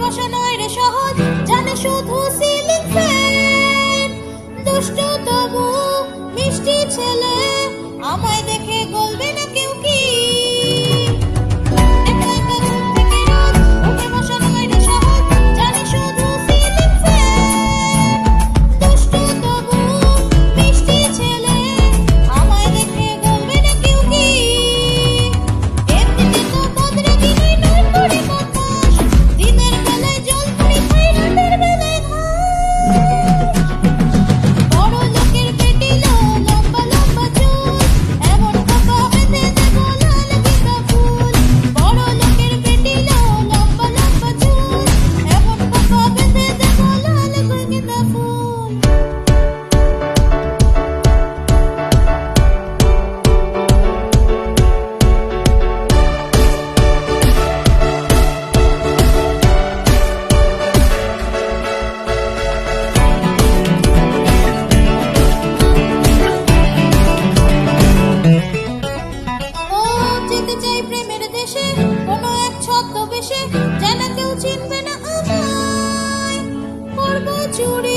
বসা রে সহজ জানে শুধু you